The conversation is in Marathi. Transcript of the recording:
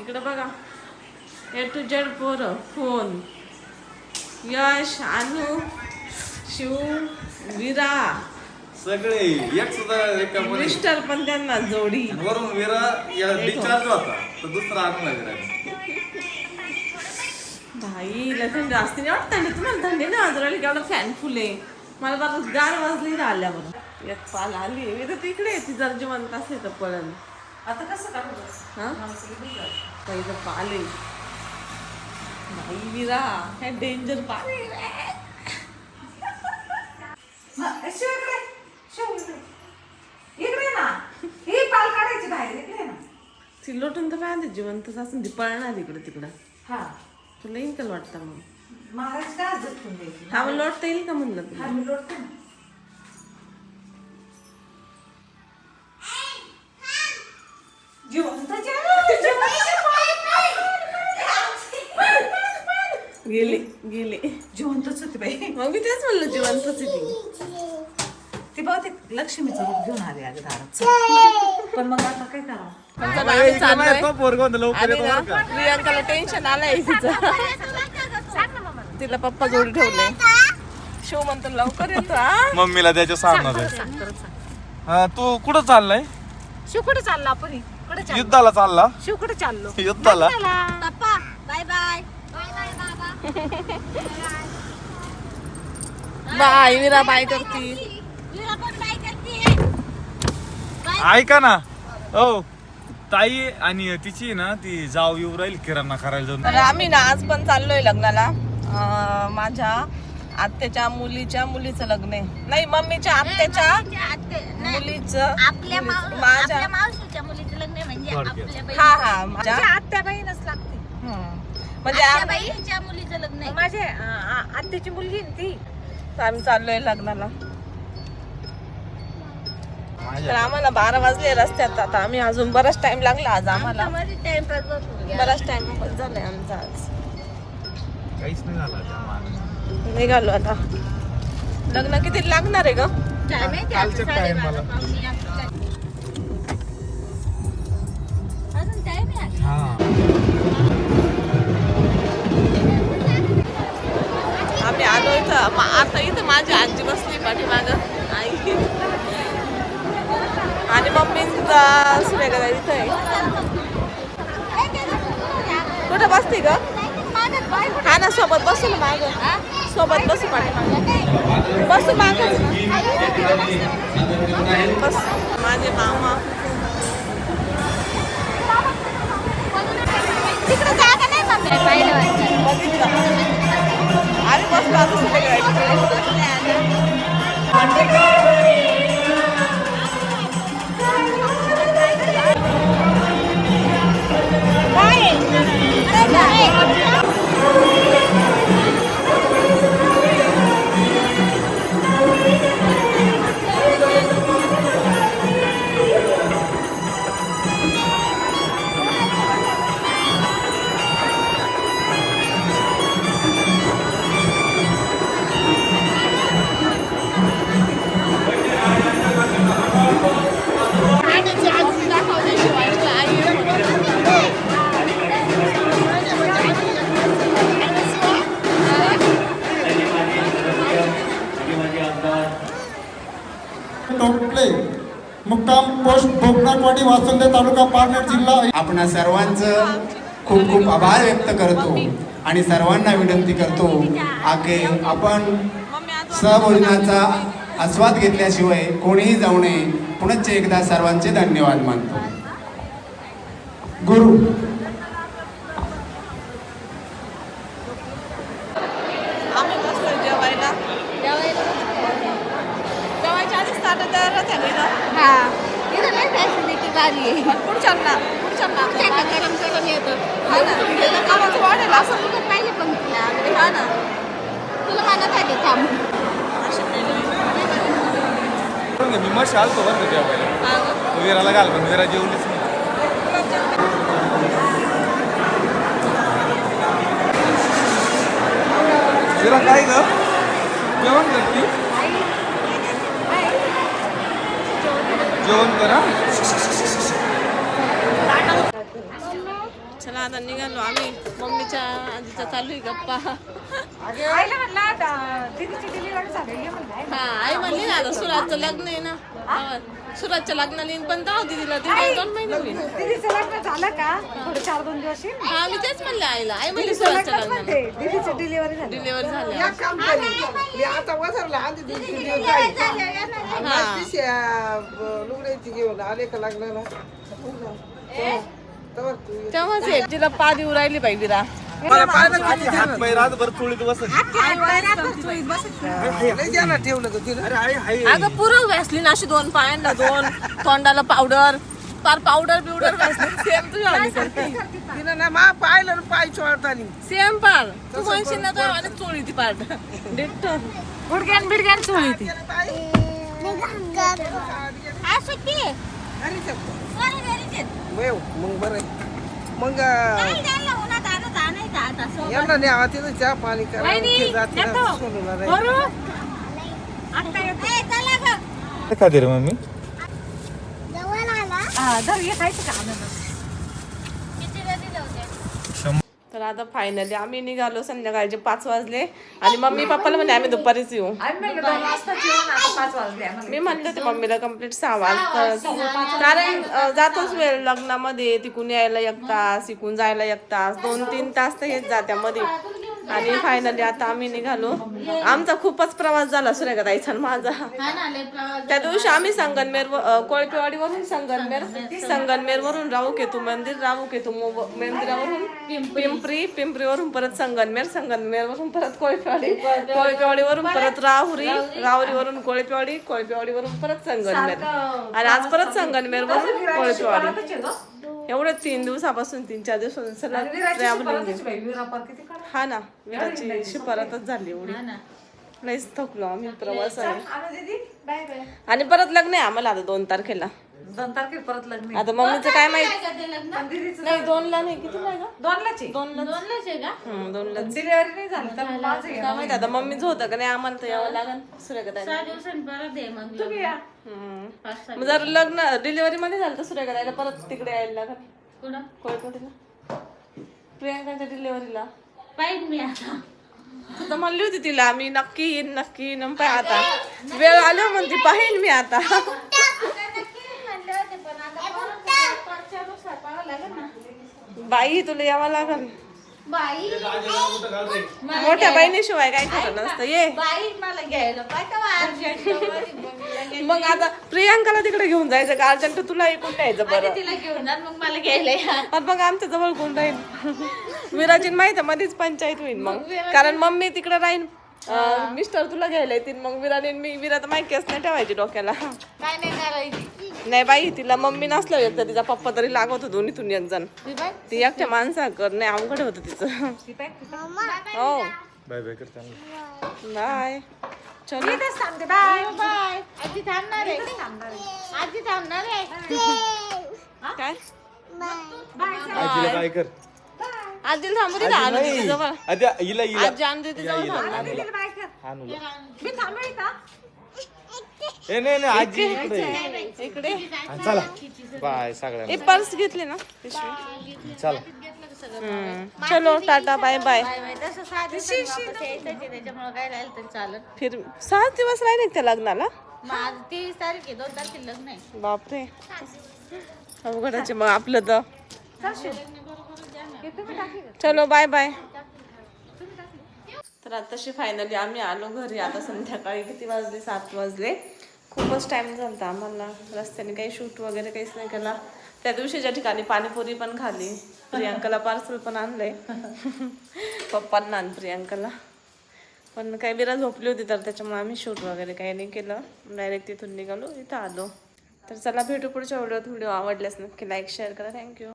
इकडे बघा. ए टू जेड पोरं. फोन यश अनु शिव विरा. सगळे एक सुद्धा एका मिस्टर पण त्यांना जोडी. वरून विरा या डिस्चार्ज होता. तर दुसरा आणून लागला भाई थंडी असते. नाही वाटत थंडी? तुम्हाला थंडी नाही वाजवली केवढं फॅन फुले मला बरं गार वाजली बरं एक पाल आली. विरा तिकडे ती जर जिवंत असते तर पळण आता कसं हा? पहिलं पाल आहे भाई विरा काय डेंजर पाल ही ती लोटून तर पाहते जिवंतच असून ती पळणार इकडं तिकडं. हा. तुला येईल का वाटतं मग महाराज का झटकून द्यायची हा मग लोटता येईल का म्हणलं तुला? हा लोटते मग मी तेच म्हणलं जिवंतच ती ती बहुतेक लक्ष्मीचं रूप घेऊन आली अगं दारात. पण मग आता काय करावं? चाललोय. तो आम्ही ना प्रियांकाला टेन्शन आलंय तिचं तिला पप्पा जोडी ठेवले. शिव म्हणतो लवकर येतो हा? मम्मीला त्याच्या सांगणार आहे हा तू कुठं चाललाय? शिव कुठे चालला आपण कुठे चाललो? युद्धाला चालला. शिव कुठे चाललो? युद्धाला. पप्पा बाय बाय बाय बाय बाबा बाय विरा बाय करती. विरा पण बाय करते ऐका ना. हो. ताई आणि तिची ना ती जाव येऊ राहील किराणा करायला जाऊन. तर आम्ही ना आज पण चाललोय लग्नाला. अं, माझ्या आत्याच्या मुलीच्या मुलीचं लग्न आहे. नाही मम्मीच्या आत्याच्या मुलीचं आपल्या माव- माझ्या आपल्या मावशीच्या मुलीचं लग्न आहे म्हणजे थोडक्यात. आपल्या बहिणी- हा हा माझ्या आत्या बहीणच लागते. हं. म्हणजे आपल्या आम्ही बहिणीच्या मुलीचं लग्न आहे. माझे आत्याची मुलगी ना ती. तर आम्ही चाललोय लग्नाला. तर आम्हाला बारा वाजले रस्त्यात. आता आम्ही अजून बराच टाइम लागला आज आम्हाला. बराच टाइम झालाय आमचा आज. काहीच नाही झालं त्या मानाने. निघालो आता. लग्न किती लागणार आहे ग? आता इथं माझी आजी बसली पाठीमाग. आई. आणि मम्मीचा सुरेखा इथं आहे. कुठं बसते ग? हा ना सोबत बसू ना माग. सोबत बसू पाठीमाग. बसू माग. बस. माझे मामा टोपले मुक्काम पोस्ट भोकनाटवाडी वासुंदे तालुका पारनेर जिल्हा. आपण सर्वांचं खूप खूप आभार व्यक्त करतो आणि सर्वांना विनंती करतो आगे आपण सहभोजनाचा आस्वाद घेतल्याशिवाय कोणीही जाऊ नये. पुनश्च एकदा सर्वांचे धन्यवाद मानतो. गुरु. आहे पण पुढच्यांना पुढच्यांना गरम गरम येतं हा कामाचं वाढेल असं तुला पाहिजे वगैरे हा ना तुला म्हणत आली थांब मी मस्त आलतो बरं हा गं. विराला घाल पण विरा जेवलीच नाही विरा काय ग जेवण करती जेवण करा चला आता निघालो आम्ही. मम्मीच्या आजीचा चालू आहे गप्पा. आईला म्हणला दा- दीदीची डिलिव्हरी झाली ये म्हणलं हा आई म्हणली ना आता सुराजचं लग्न आहे ना. हा, सुराजच्या लग्नाला येईन पण जाऊ दिदीला तिला दोन महिने होईल. दीदीचं लग्न झालं का? थोडे चार दोन दिवस येईल. हा मी तेच म्हणले आईला. आई म्हणली दीदीचं सुराजच्या लग्नच लग्नाला. म्हणते दीदीची डिलिव्हरी झाली. डिलिव्हरी झाल्या काम करी मी आता वसरला आधी दिवशी हा लुगड्याची घेऊन आले का लागणार तर तू तेव्हाच आहे तिला पा देऊ राहिली बाई विरा. अगं पुरं व्हॅसलीन अशी दोन पायांना दोन. तोंडाला पावडर. पार पावडर बिवडर सेम तुझ्या ना मा पाहिलं ना पाय चोळतानी. सेम पार. तू म्हणशील ना तर आणि चोळी ती पार. डिक्टर. गुडग्यान बिडग्यान चोळी ती. सुट्टी मग बरं आहे. मग नाही त्यांना उन्हात आणत आणायचं आता सोबत. यांना न्यावा तिथं चहा पाणी करा ते जाते ना सोडून राहील. ए, चला गं. खाते रे मम्मी जवळ आला. हा, धर हे खायचं का? तर आता फायनली आम्ही निघालो संध्याकाळचे पाच वाजले. आणि मम्मी पप्पाला म्हणे आम्ही दुपारीच येऊ. मी म्हणले होते मम्मीला कंप्लीट सहा वाजता. कारण जातोच वेळ लग्नामध्ये तिकून यायला एक तास इकून जायला एक तास दोन तीन तास तर हेच जात्यामध्ये. आणि फायनली आता आम्ही निघालो. आमचा खूपच प्रवास झाला आणि माझा. त्या दिवशी आम्ही संगनमेर कोळपेवाडीवरून संगनमेर संगनमेर राहू केतू मंदिर राहू केतू मंदिरावरून पिंपरी. पिंपरीवरून परत संगनमेर संगनमेरवरून परत कोळपेवाडी कोळपेवाडीवरून परत राहुरी राहुरीवरून कोळपेवाडी कोळपेवाडीवरून परत संगनमेर. आणि आज परत संगनमेरवरून कोळपेवाडी एवढं तीन दिवसापासून तीन चार दिवसापासून ट्रॅव्हलिंग हा ना विराची शिफारतच झाली एवढी. लईच थकलो आम्ही प्रवास आहे. Bye bye. आणि परत लग्न आहे आम्हाला आता दोन तारखेला. दोन तारखेला परत लग्न आहे. आता मम्मीचं काय माहीत? लग्न? पण दीदीचं नाही दोनला नाही. कितीला आहे का दोनलाच आहे. दोनला दोनलाच आहे का? हम्म, दोनला डिलिव्हरी नाही झाली तर माझं. काय माहीत आता मम्मीच होतं का नाही? आम्हाला तर यावं लागेल. सहा दिवसांनी परत आहे मग लग्न. पाच सहा मग जर लग्न डिलिव्हरी मध्ये झालं तर सुरेखा ताईला परत तिकडे यायला लागेल. कुठं? कोळकोटीला. प्रियांकाच्या डिलिव्हरीला पाहिजे मी आता. तर म्हणली होती तिला मी नक्की येईन नक्की येईन. पाय आता वेळ आलो म्हणते पाहिन मी आता म्हणले होते पण आता परत पाच चार दिवसात पाहावं लागेल ना. बाई तुला यावं लागल. बाई. मोठ्या बहिणीशिवाय काय खरं नसतं ये. बाई मला घ्यायला पाहिजे अर्जंट मग आता प्रियांकाला तिकडे घेऊन जायचं का? अर्जंट तुला ऐकून द्यायचं बरं. तिला घेऊन मग मला घ्यायला मग आमच्या जवळ कोण राहील? विराजीन माहिती आहे, मध्येच पंचायत होईल मग. कारण मम्मी तिकडे राहील मिस्टर तुला घ्यायला येतील मग विराने मी विरा तर माहिती केस नाही ठेवायची डोक्याला. काय नाही करायची नाही बाई तिला मम्मी नसलं एक तर तिचा पप्पा तरी लागत होतो दोन्हीतून एक जण ती एकट्या माणसाकर नाही अवघड होतं तिचं. हो. बाय बाय कर चांगलं बाय. चलो. इथेच थांबते बाय. बाय. आजी थांबणार आहे. आजी थांबणार आहे. काय? आजीला कर. आजी थांबू दे जवळ. आजी जवळ थांबणार बाय कर. मी का? ए नाही नाही आजी इकडे. आहे. इकडे. हा, चला. बाय सगळ्या हे पर्स घेतली ना? पिशवी. चला. हम्म. चलो टाटा बाय बाय. तसं त्याच्यामुळे काय राहिलं तरी चालत. फिर सात दिवस राहिले त्या लग्नाला? मग आज तेवीस तारीख आहे दोन तारखेला लग्न आहे. बापरे. अवघडाचे मग आपलं तर. चलो बाय बाय. तर आताशी फायनली आम्ही आलो घरी आता संध्याकाळी किती वाजले? सात वाजले. खूपच टाईम झाला आम्हाला. रस्त्याने काही शूट वगैरे काहीच नाही केला. त्या दिवशीच्या ठिकाणी पाणीपुरी पण खाली प्रियांकाला पार्सल पण आणलंय. पप्पांना आण प्रियांकाला. पण काही बिरा झोपली होती तर त्याच्यामुळे आम्ही शूट वगैरे काही नाही केलं. डायरेक्ट तिथून निघालो इथं आलो. तर चला भेटू पुढच्या व्हिडिओत. व्हिडिओ आवडल्यास नक्की लाईक शेअर करा. थँक्यू